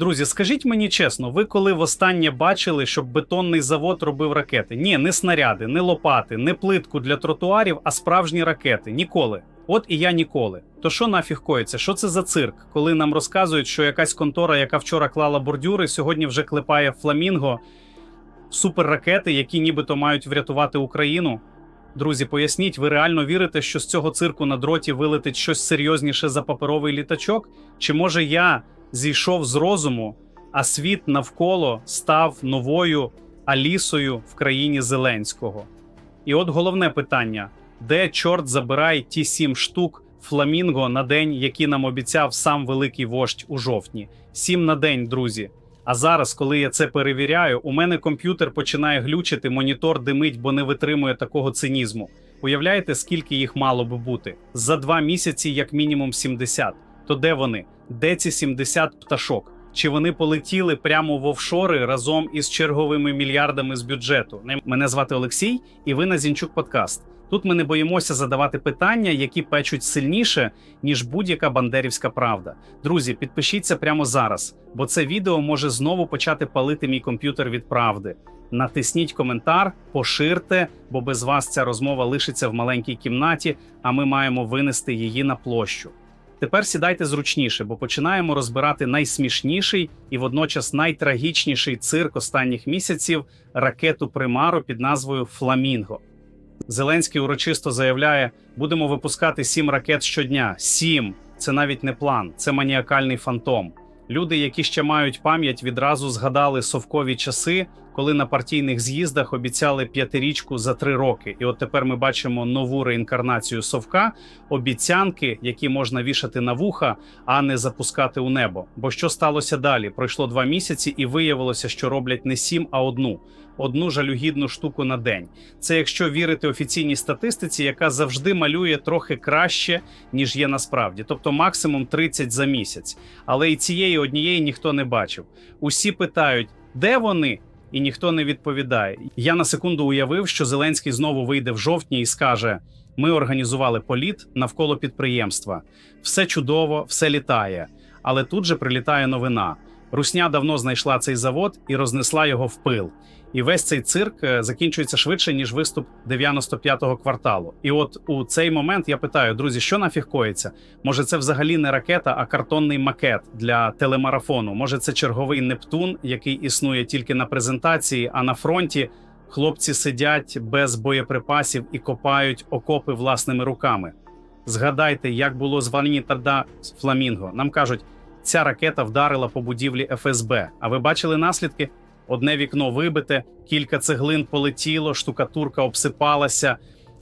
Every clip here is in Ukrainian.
Друзі, скажіть мені чесно, ви коли востаннє бачили, щоб бетонний завод робив ракети? Ні, не снаряди, не лопати, не плитку для тротуарів, а справжні ракети. Ніколи. От і я ніколи. То що нафіг коїться? Що це за цирк? Коли нам розказують, що якась контора, яка вчора клала бордюри, сьогодні вже клепає фламінго, суперракети, які нібито мають врятувати Україну. Друзі, поясніть, ви реально вірите, що з цього цирку на дроті вилетить щось серйозніше за паперовий літачок? Чи може я зійшов з розуму, а світ навколо став новою Алісою в країні Зеленського? І от головне питання: де чорт забирає ті сім штук фламінго на день, які нам обіцяв сам великий вождь у жовтні? Сім на день, друзі. А зараз, коли я це перевіряю, у мене комп'ютер починає глючити, монітор димить, бо не витримує такого цинізму. Уявляєте, скільки їх мало би бути? За два місяці, як мінімум 70. То де вони? Де ці 70 пташок? Чи вони полетіли прямо в офшори разом із черговими мільярдами з бюджету? Мене звати Олексій, і ви на Зінчук Подкаст. Тут ми не боїмося задавати питання, які печуть сильніше, ніж будь-яка бандерівська правда. Друзі, підпишіться прямо зараз, бо це відео може знову почати палити мій комп'ютер від правди. Натисніть коментар, поширте, бо без вас ця розмова лишиться в маленькій кімнаті, а ми маємо винести її на площу. Тепер сідайте зручніше, бо починаємо розбирати найсмішніший і водночас найтрагічніший цирк останніх місяців ракету Примару під назвою Фламінго. Зеленський урочисто заявляє: будемо випускати сім ракет щодня. Сім це навіть не план, це маніакальний фантом. Люди, які ще мають пам'ять, відразу згадали совкові часи, коли на партійних з'їздах обіцяли п'ятирічку за три роки. І от тепер ми бачимо нову реінкарнацію совка, обіцянки, які можна вішати на вуха, а не запускати у небо. Бо що сталося далі? Пройшло два місяці, і виявилося, що роблять не сім, а одну. Одну жалюгідну штуку на день. Це якщо вірити офіційній статистиці, яка завжди малює трохи краще, ніж є насправді, тобто максимум 30 за місяць. Але і цієї однієї ніхто не бачив. Усі питають, де вони? І ніхто не відповідає. Я на секунду уявив, що Зеленський знову вийде в жовтні і скаже: ми організували політ навколо підприємства. Все чудово, все літає. Але тут же прилітає новина. Русня давно знайшла цей завод і рознесла його в пил. І весь цей цирк е, закінчується швидше ніж виступ 95-го кварталу. І от у цей момент я питаю, друзі, що нафіг коїться? Може, це взагалі не ракета, а картонний макет для телемарафону? Може, це черговий Нептун, який існує тільки на презентації, а на фронті хлопці сидять без боєприпасів і копають окопи власними руками. Згадайте, як було з Фламінго. Нам кажуть, ця ракета вдарила по будівлі ФСБ. А ви бачили наслідки? Одне вікно вибите, кілька цеглин полетіло, штукатурка обсипалася.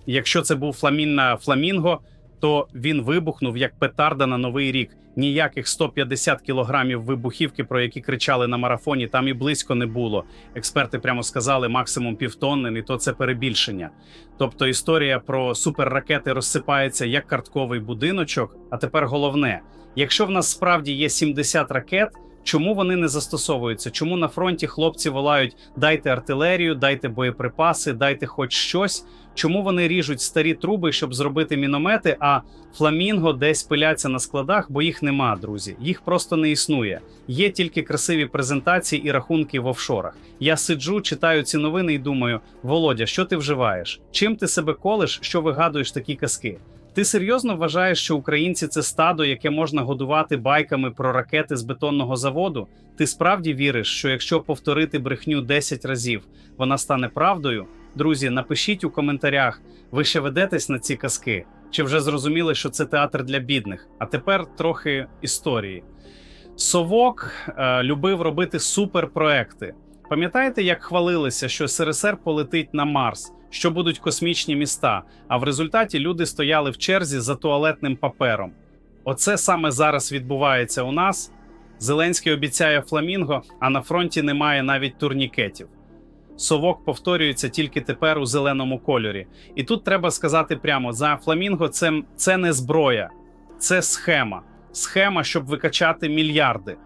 Якщо це був фламінна фламінго, то він вибухнув як петарда на новий рік. Ніяких 150 кілограмів вибухівки, про які кричали на марафоні, там і близько не було. Експерти прямо сказали максимум півтонни, і то це перебільшення. Тобто історія про суперракети розсипається як картковий будиночок. А тепер головне: якщо в нас справді є 70 ракет. Чому вони не застосовуються? Чому на фронті хлопці волають дайте артилерію, дайте боєприпаси, дайте хоч щось? Чому вони ріжуть старі труби, щоб зробити міномети? А фламінго десь пиляться на складах, бо їх нема, друзі. Їх просто не існує. Є тільки красиві презентації і рахунки в офшорах. Я сиджу, читаю ці новини і думаю: Володя, що ти вживаєш? Чим ти себе колиш, що вигадуєш такі казки? Ти серйозно вважаєш, що українці це стадо, яке можна годувати байками про ракети з бетонного заводу? Ти справді віриш, що якщо повторити брехню 10 разів, вона стане правдою? Друзі, напишіть у коментарях, ви ще ведетесь на ці казки, чи вже зрозуміли, що це театр для бідних? А тепер трохи історії. Совок е, любив робити суперпроекти. Пам'ятаєте, як хвалилися, що СРСР полетить на Марс? Що будуть космічні міста. А в результаті люди стояли в черзі за туалетним папером. Оце саме зараз відбувається у нас. Зеленський обіцяє фламінго, а на фронті немає навіть турнікетів. Совок повторюється тільки тепер у зеленому кольорі. І тут треба сказати прямо: за фламінго це, це не зброя, це схема. Схема, щоб викачати мільярди.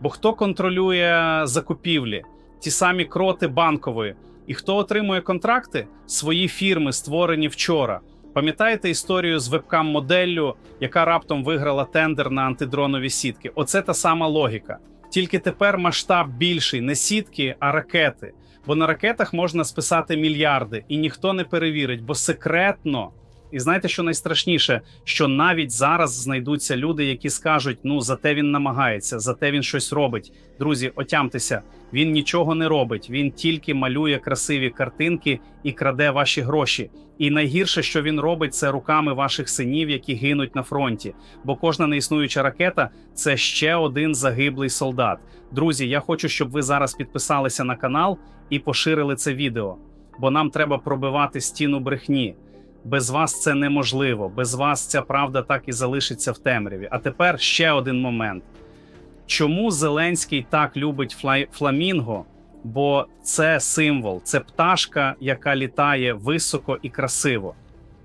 Бо хто контролює закупівлі, ті самі кроти банкової. І хто отримує контракти? Свої фірми, створені вчора. Пам'ятаєте історію з вебкам-моделлю, яка раптом виграла тендер на антидронові сітки? Оце та сама логіка. Тільки тепер масштаб більший не сітки, а ракети. Бо на ракетах можна списати мільярди, і ніхто не перевірить, бо секретно. І знаєте, що найстрашніше, що навіть зараз знайдуться люди, які скажуть: ну зате він намагається, зате він щось робить. Друзі, отямтеся, він нічого не робить. Він тільки малює красиві картинки і краде ваші гроші. І найгірше, що він робить, це руками ваших синів, які гинуть на фронті. Бо кожна неіснуюча ракета це ще один загиблий солдат. Друзі, я хочу, щоб ви зараз підписалися на канал і поширили це відео, бо нам треба пробивати стіну брехні. Без вас це неможливо. Без вас ця правда так і залишиться в темряві. А тепер ще один момент. Чому Зеленський так любить фла- фламінго? Бо це символ, це пташка, яка літає високо і красиво.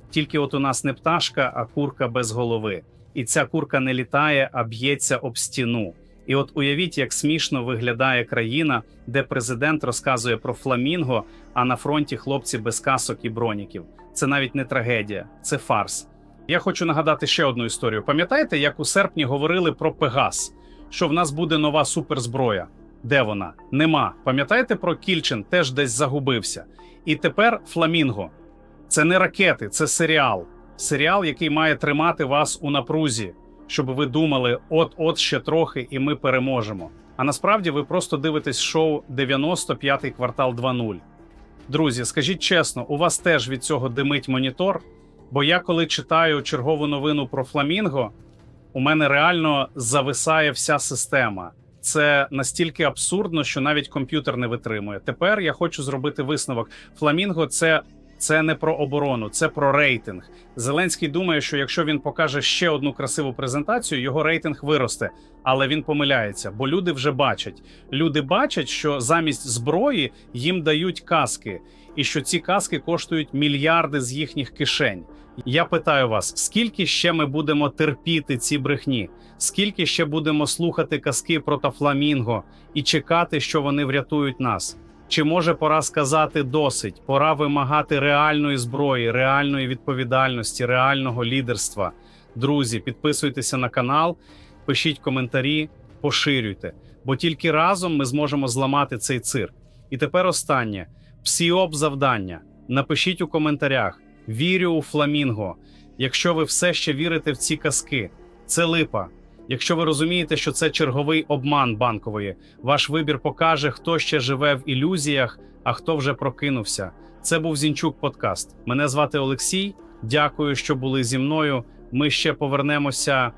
Тільки от у нас не пташка, а курка без голови. І ця курка не літає, а б'ється об стіну. І от уявіть, як смішно виглядає країна, де президент розказує про фламінго, а на фронті хлопці без касок і броніків. Це навіть не трагедія, це фарс. Я хочу нагадати ще одну історію. Пам'ятаєте, як у серпні говорили про Пегас, що в нас буде нова суперзброя? Де вона? Нема. Пам'ятаєте про Кільчин? Теж десь загубився. І тепер Фламінго. Це не ракети, це серіал. Серіал, який має тримати вас у напрузі, щоб ви думали, от-от ще трохи, і ми переможемо. А насправді ви просто дивитесь шоу «95-й квартал 2.0. Друзі, скажіть чесно, у вас теж від цього димить монітор? Бо я, коли читаю чергову новину про Фламінго, у мене реально зависає вся система. Це настільки абсурдно, що навіть комп'ютер не витримує. Тепер я хочу зробити висновок. Фламінго це, це не про оборону, це про рейтинг. Зеленський думає, що якщо він покаже ще одну красиву презентацію, його рейтинг виросте. Але він помиляється, бо люди вже бачать. Люди бачать, що замість зброї їм дають каски, і що ці каски коштують мільярди з їхніх кишень. Я питаю вас, скільки ще ми будемо терпіти ці брехні? Скільки ще будемо слухати казки про Тафламінго і чекати, що вони врятують нас? Чи може пора сказати досить? Пора вимагати реальної зброї, реальної відповідальності, реального лідерства. Друзі, підписуйтеся на канал, пишіть коментарі, поширюйте, бо тільки разом ми зможемо зламати цей цирк. І тепер останнє: псіоп завдання. Напишіть у коментарях: вірю у фламінго. Якщо ви все ще вірите в ці казки, це липа. Якщо ви розумієте, що це черговий обман банкової, ваш вибір покаже, хто ще живе в ілюзіях, а хто вже прокинувся. Це був Зінчук Подкаст. Мене звати Олексій. Дякую, що були зі мною. Ми ще повернемося